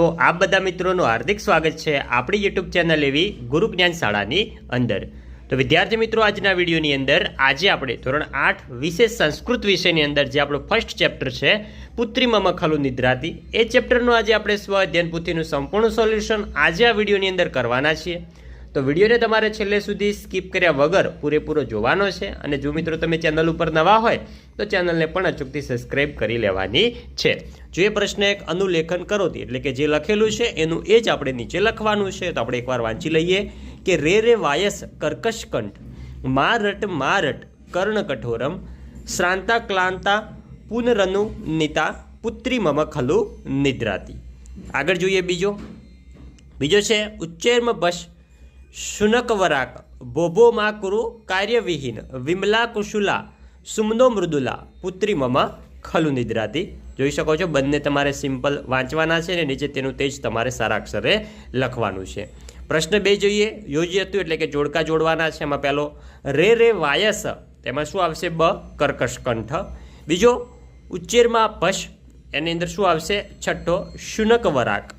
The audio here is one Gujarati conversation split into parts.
તો આપ બધા મિત્રોનું હાર્દિક સ્વાગત છે આપણી યુટ્યુબ ચેનલ એવી ગુરુ જ્ઞાન શાળાની અંદર. તો વિદ્યાર્થી મિત્રો, આજના વિડીયોની અંદર આજે આપણે ધોરણ આઠ વિશેષ સંસ્કૃત વિષયની અંદર જે આપણું ફર્સ્ટ ચેપ્ટર છે, પુત્રી મમ ખલુ નિદ્રાતી, એ ચેપ્ટરનું આજે આપણે સ્વ અધ્યયન પુથીનું સંપૂર્ણ સોલ્યુશન આજે આ વિડીયોની અંદર કરવાના છીએ. તો વિડીયોને તમારે છેલ્લે સુધી સ્કીપ કર્યા વગર પૂરેપૂરો જોવાનો છે અને જો મિત્રો તમે ચેનલ ઉપર નવા હોય, તો ચેનલને પણ અચૂકથી સબસ્ક્રાઈબ કરી લેવાની છે. જો એ પ્રશ્ન એક અનુલેખન કરોતી, એટલે કે જે લખેલું છે, એનું એ જ આપણે નીચે લખવાનું છે. તો આપણે એકવાર વાંચી લઈએ કે રે રે વાયસ કર્કશ કંઠ મારટ કર્ણ કઠોરમ, શ્રાંતા ક્લાંતા, પુનરનુ નિતા, પુત્રી મમ ખલુ નિદ્રાતી. આગળ જોઈએ બીજો. બીજો છે, ઉચ્ચેર્મ બશ શુનકવરાક ભોભો મા કુરુ કાર્યવિહીન વિમલા કુશુલા સુમનો મૃદુલા પુત્રી મમા ખલુ નિદ્રાતી જોઈ શકો છો, બંને તમારે સિમ્પલ વાંચવાના છે ને નીચે તેનું તેજ તમારે સારા અક્ષરે લખવાનું છે. પ્રશ્ન બે જોઈએ યોજી હતું એટલે કે જોડકા જોડવાના છે. એમાં પહેલો, રે રે વાયસ, તેમાં શું આવશે? બ, કર્કશ કંઠ. બીજો, ઉચ્ચેરમાં પશ, એની અંદર શું આવશે? છઠ્ઠો શુનક વરાક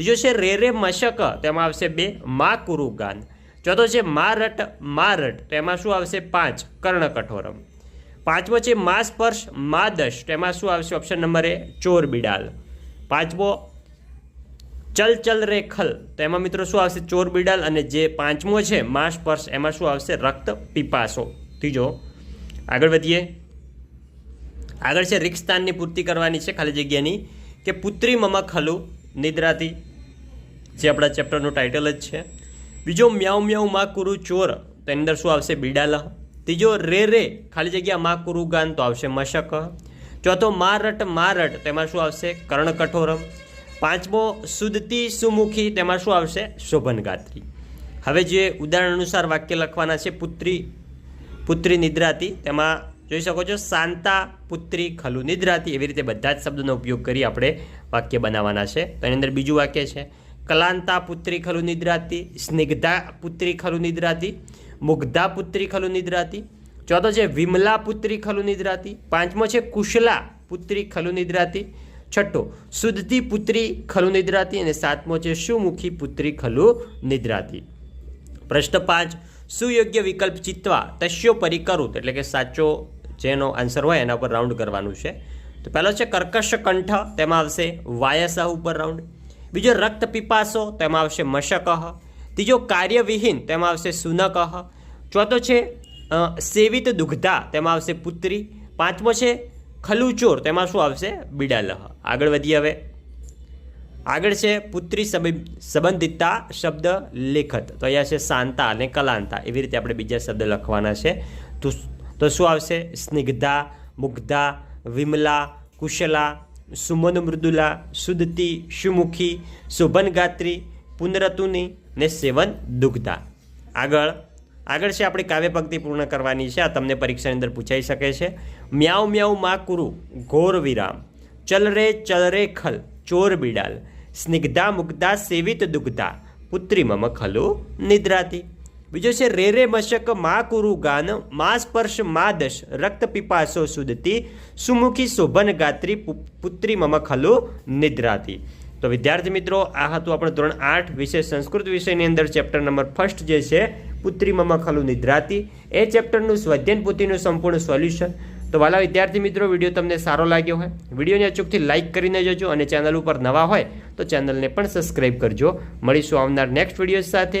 ત્રીજો છે રે રે મશક તેમાં આવશે બે મા કુરુ ગાન ચોથો છે મા રટ મા રટ તેમાં શું આવશે? પાંચ, કર્ણ કઠોરમ. પાંચમો છે મા સ્પર્શ, મા દશ તેમાં શું આવશે? ઓપ્શન નંબર એ, ચોર બિડાલ. પાંચમો, ચલ ચલ રે ખલ તેમાં મિત્રો શું આવશે? ચોર બિડાલ, અને જે પાંચમો છે મા સ્પર્શ, એમાં શું આવશે? રક્ત પીપાસો. ત્રીજો આગળ વધીએ. આગળ છે રિક્સ્તાનની પૂર્તિ કરવાની છે ખાલી જગ્યાની, કે પુત્રી મમ ખલુ નિદ્રાતી જે આપણા ચેપ્ટરનું ટાઇટલ જ છે. બીજો મ્યાઉ મ્યાઉ મા કુરુ ચોર, તો અંદર શું આવશે? બિડાલ. ત્રીજો રે રે, ખાલી જગ્યા મા કુરુ ગાન, તો આવશે મશક. ચોથો મારટ મારટ તેમાં શું આવશે? કર્ણ કઠોરમ. પાંચમો સુદતી સુમુખી તેમાં શું આવશે? શોભનગાત્રી હવે જે ઉદાહરણ અનુસાર વાક્ય લખવાના છે, પુત્રી પુત્રી નિદ્રાતી, તેમાં જોઈ શકો છો શાંતા પુત્રી, ખલુ. નિદ્રાતી, એવી રીતે બધા જ શબ્દનો ઉપયોગ કરી આપણે વાક્ય બનાવવાના છે. તો એની અંદર બીજું વાક્ય છે કલાંતા પુત્રી ખલુ નિદ્રાતી, સ્નિગ્ધા પુત્રી ખલુ નિદ્રાતી, મુગ્ધા પુત્રી ખલુ નિદ્રાતી, ચોથો છે વિમલા પુત્રી ખલુ નિદ્રાતી, પાંચમો છે કુશલા પુત્રી ખલુ નિદ્રાતી, છઠ્ઠો શુદ્ધતી પુત્રી ખલુ નિદ્રાતી અને સાતમો છે સુમુખી પુત્રી ખલુ નિદ્રાતી. પ્રશ્ન પાંચ, સુયોગ્ય વિકલ્પ ચિત્વા તસ્યો પરિકરુત, એટલે કે સાચો જેનો આન્સર હોય એના પર રાઉન્ડ કરવાનું છે. તો પહેલો છે કર્કશ કંઠ, તેમાં આવશે વાયસા ઉપર રાઉન્ડ બીજો રક્ત પીપાસો, તેમાં આવશે મશકહ ત્રીજો કાર્યવિહીન, તેમાં આવશે સુનકહ ચોથો છે સેવિત દુગ્ધા, તેમાં આવશે પુત્રી, પાંચમો છે, ખલુચોર, તેમાં શું આવશે? બિડાલહ આગળ વધીએ હવે. આગળ છે પુત્રી સંબં- સંબંધિતતા શબ્દ, લેખત. તો અહીંયા છે શાંતા અને કલાંતા. એવી રીતે આપણે બીજા શબ્દ લખવાના છે. તો શું આવશે? સ્નિગ્ધા, મુગ્ધા, વિમલા, કુશલા સુમન મૃદુલા સુદતી સુમુખી શોભનગાત્રી પુનરતુની ને સેવન દુગ્ધા. આગળ આગળ છે આપણે કાવ્ય પંક્તિ પૂર્ણ કરવાની છે. આ તમને પરીક્ષાની અંદર પૂછાઈ શકે છે. મ્યાઉ મ્યાઉ મા કુરુ, ઘોર વિરામ. ચલ રે ચલ રે ખલ, ચોર બિડાલ. સ્નિગ્ધા મુગ્ધા સેવિત દુગ્ધા. પુત્રી મમ ખલુ નિદ્રાતી. બીજો છે, રે રે મશક મા કુરુ ગાન, મા સ્પર્શ મા દશ, રક્ત પીપાસો સુદતી, સુમુખી શોભન ગાત્રી પુત્રી મમ ખલુ નિદ્રાતી. તો વિદ્યાર્થી મિત્રો, આ હતું આપણે ધોરણ આઠ વિષય સંસ્કૃત વિષયની અંદર ચેપ્ટર નંબર ફર્સ્ટ જે છે, પુત્રી મમ ખલુ નિદ્રાતી. એ ચેપ્ટરનું સ્વાધ્યાયન પોથીનું સંપૂર્ણ સોલ્યુશન. તો વાલા વિદ્યાર્થી મિત્રો, વીડિયો તમને સારો લાગ્યો હોય, વિડીયોને અચૂકથી લાઇક કરીને જજો અને ચેનલ ઉપર નવા હોય, તો ચેનલને પણ સબસ્ક્રાઈબ કરજો. મળીશું આવનાર નેક્સ્ટ વીડિયો સાથે.